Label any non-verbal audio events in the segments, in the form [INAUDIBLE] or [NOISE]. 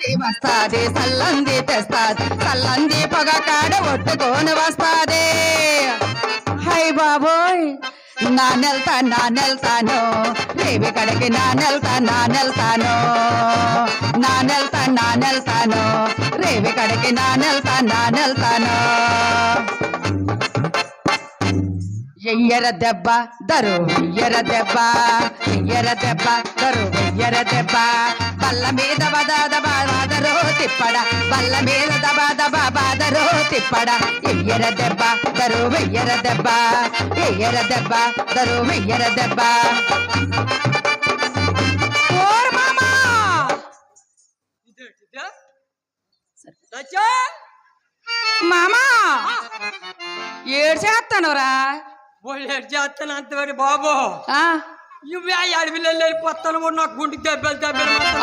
వస్తాది సల్లంది తెస్తాది సల్లంది పొగ కాడ ఒట్టుకొని వస్తాది. హై బాబోయ్ నా నెల్తా నా నెల్తాను రేవి కడికి నా నెల్తా నా నెల్తాను. నా నెల్తా నా నెల్తాను రేవి కడికి నా నెల్తా నా నెల్తాను. ఎయ్యర దెబ్బ దరు ఎయ్యర దెబ్బ ఎయ్యర దెబ్బ దరు ఎయ్యర దెబ్బ. బల్ల మీద బదాద బాదరో తిప్పడ బల్ల మీద దబా దబా బాదరో తిప్పడ. ఎయ్యర దెబ్బ దరు వెయ్యర దెబ్బ ఎయ్యర దెబ్బ దరు వెయ్యర దెబ్బ. మామా! మామా! ఏడు చేస్తానురా ಒಳ್ಳೆ ಜಾತನ ಅಂತವ್ರಿ ಬಾಬು ಇವ್ ಅಡವಿಲಲ್ಲಿ ಪತ್ತನ ನಾಲ್ಕು ಗುಂಡಿಗೆ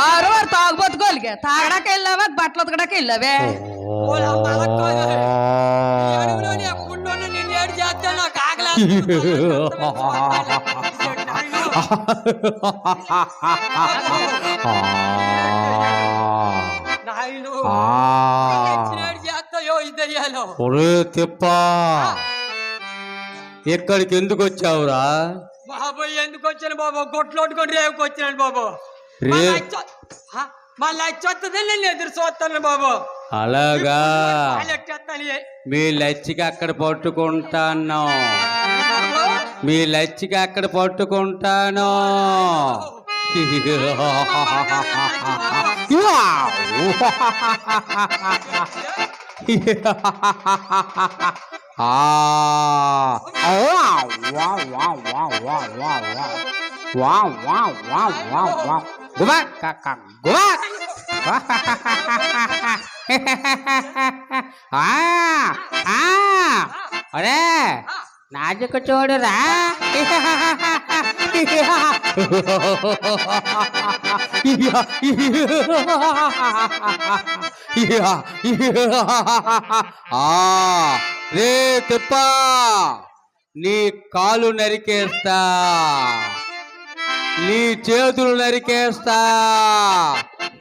ಅವ್ರವ್ರು ತಾಗ್ಬೋದು ಗೋಲ್ಗೆ ತಾಗಡಕ ಇಲ್ಲವ ಬಟ್ಲ ಒತ್ಕಡಕ ಇಲ್ಲವೇ ನಾಯಿನು ಒರೆ ತಿಪ್ಪ ఇక్కడికి ఎందుకు వచ్చావురా? బాబు ఎందుకు వచ్చాను బాబు? కొట్లోట్టుకొని రేవుకి వచ్చినాను బాబు. వచ్చొస్తుంది నేను ఎదురు చూస్తాను బాబు. అలాగా. మీ లచ్చికి అక్కడ పట్టుకుంటాను. మీ లచ్చికి అక్కడ పట్టుకుంటాను. [LAUGHS] [LAUGHS] ఆ గుబా కాకా గుబా ఆ, ఆ, ఒరే నాజుకు చూడురా ఆ, [LAUGHS] రే తిప్ప. నీ కాలు నరికేస్తా. నీ చేతులు నరికేస్తా.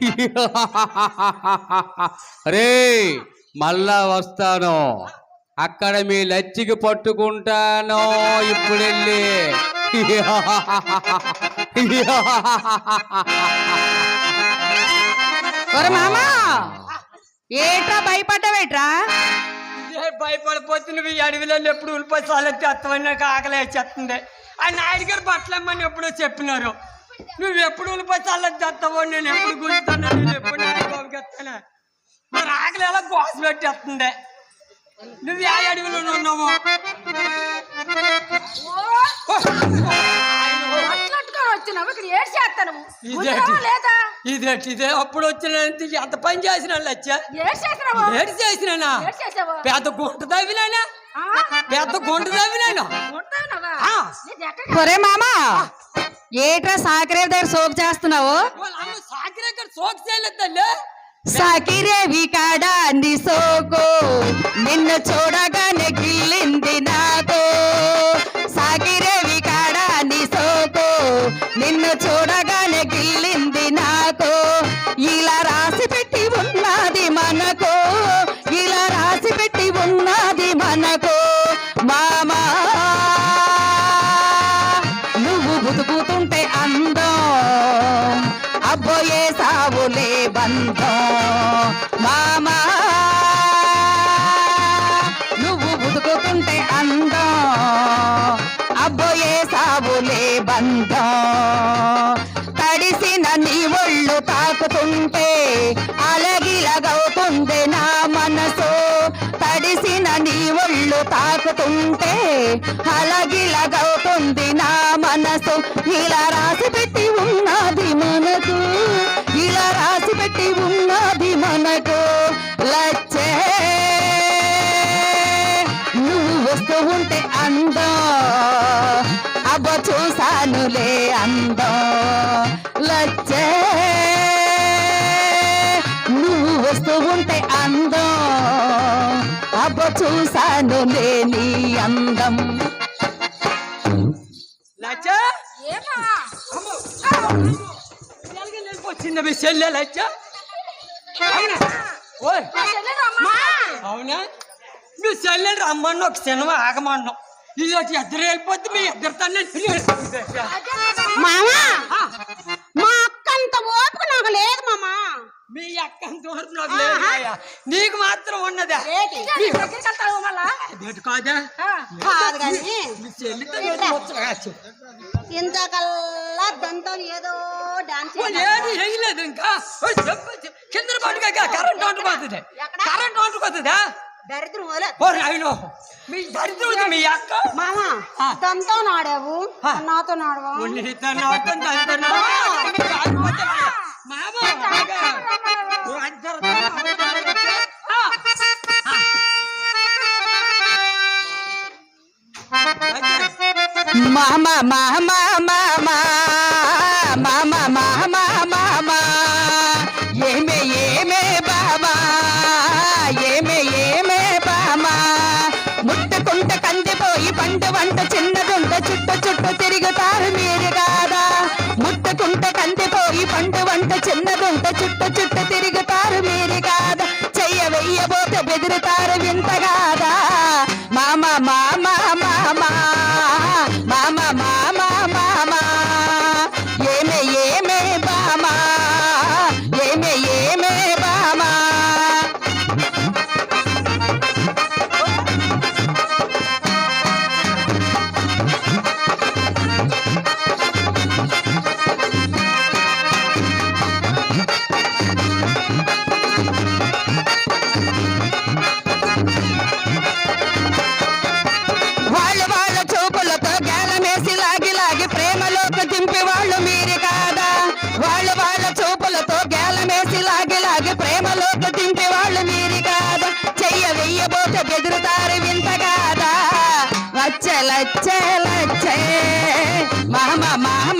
[LAUGHS] రే మళ్ళా వస్తాను. అక్కడ మీ లచ్చికి పట్టుకుంటాను ఇప్పుడు వెళ్ళి మామా. ఏట్రా భయపడ్డావేట్రా? ఇదే భయపడిపోతే నువ్వు ఈ అడవిలో ఎప్పుడు ఉల్లిపోయి సాలెత్తి అత్తమని నాకు ఆకలి వేసేస్తుంది. ఆ నాయుడు గారు బట్టలమ్మని ఎప్పుడో చెప్పినారు. నువ్వు ఎప్పుడు ఉల్లిపోయి సాలెత్తి ఎత్తావో నేను ఎప్పుడు గుంజుతాను నేను ఎప్పుడు మరి ఆకలి ఎలా గోస పెట్టేస్తుంది? నువ్వు ఏ అడవిలో ఉన్నావు? ఏడు చేస్తాను? లేదా? ఇదేంటి ఇదే. అప్పుడు వచ్చిన ఎంత పని చేసిన లచ్చ. ఏడు పెద్ద గుంట తవ్వినానా? ఆ? పెద్ద గుంట తవ్వినాను. ఒరే మామా ఏట్రా సాకరే దగ్గర సోపు చేస్తున్నావు? అమ్మ సాకిరేక్కడ సోక్ చేయలేదు తల్లి. సాకిరేవి కాడ నీ సోకు. నిన్ను చూడగానే గిల్లింది నాకు నీ ఒళ్ళు తాకుతుంటే అలగిలగవుతుంది నా మనసు. ఇలా రాసి పెట్టి ఉన్నది మనకు. ఇలా రాసి పెట్టి ఉన్నది మనకు. లచ్చే నువ్వు వస్తూ ఉంటే అందం. అబ్బ చూసానులే అందం. లచ్చ. ఏమా? 啊 ఏమా? ఓయ్. నా చెల్లెలు రమ్మా. అవునా? మీ చెల్లెలు రమ్మన్న ఒక సినిమా ఆగమన్నాం. ఇది ఇద్దరు వెళ్ళిపోతే మీ ఇద్దరు మామా మా అక్క అంత ఓపిక నాకు లేదు మామా. మీ అక్క నాకు లేదయ్యా. నీకు మాత్రం కాదా? కాదు? కానీ. ఇంతకల్లా దంతం ఏదో డాన్స్ ఏది వేయలేదు ఇంకా. కింద పట్టుగా కరెంట్ వంటుకోతుంది కరెంట్ వంటుకోతుందా దరిద్రం మీ దరిద్రం మీ అక్క. మామా. దంతో నాడావు. నాతో నాడవా? మామ, మామ మామ మామ మామ మామ మామ ఏమే ఏమే బాబా ఏమే ఏమే బామా ముట్టుకుంట కందిపోయి పంట వంట చిన్నదుంట చుట్టు చుట్టూ తిరుగుతారు మీరు కాదా ముట్టుకుంట కందిపోయి పంట వంట చిన్నదుంట చుట్టు చుట్టూ తిరుగుతారు మీరు కాదా చెయ్య వెయ్యబోతే బెదిరుతారు వింత ప్రేమలోకి దింపి వాళ్ళు మీరే కాదా? వాళ్ళు వాళ్ళ చూపులతో గేలమేసి లాగి లాగి ప్రేమలోకి దింపి వాళ్ళు మీరే కాదా? చెయ్య వెయ్యబోతే బెదురుతారు వింత కాదా? వచ్చే లచ్చే లచ్చే. మహమ మహమ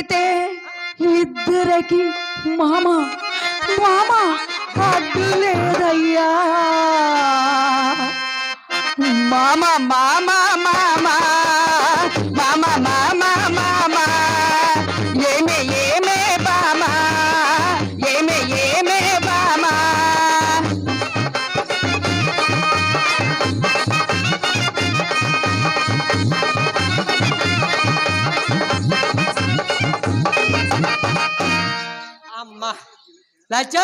అయితే ఇద్దరికి మామ మామ అడ్డు లేదయ్యా. మామ మామ మామ మామ. అమ్మా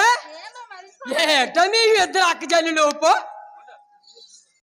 లచ్చ ఏటో ఇద్దరు అక్క జల్లు లోపు